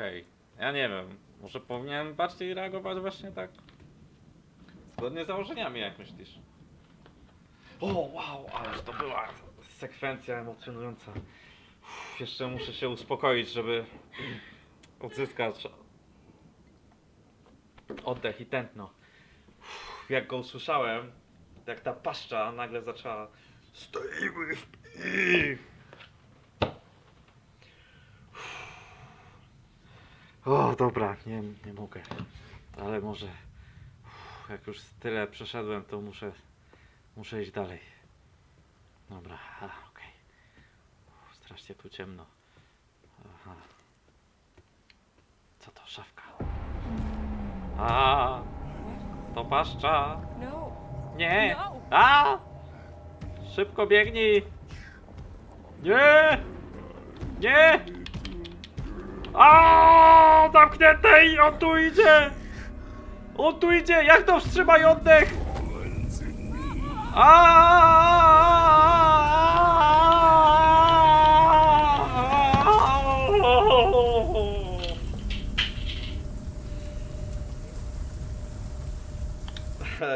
Okej. Ja nie wiem. Może powinienem bardziej reagować właśnie tak. Zgodnie z założeniami, jak myślisz? O, wow, ależ to była sekwencja emocjonująca. Jeszcze muszę się uspokoić, żeby odzyskać oddech i tętno. Jak go usłyszałem, jak ta paszcza nagle zaczęła Stoimy w. O, dobra, nie, nie mogę. Ale może uff, jak już tyle przeszedłem, to muszę muszę iść dalej. Dobra, okej. Uff, Strasznie tu ciemno. Aha. Co to, szafka? A, to paszcza. No. Nie! No. A! Szybko biegnij! Nie! Nie! A! Zamknięte i on tu idzie! On tu idzie! Jak to wstrzymaj oddech?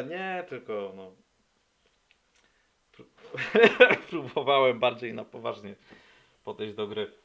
Nie, tylko no. Pró- Próbowałem bardziej na poważnie podejść do gry.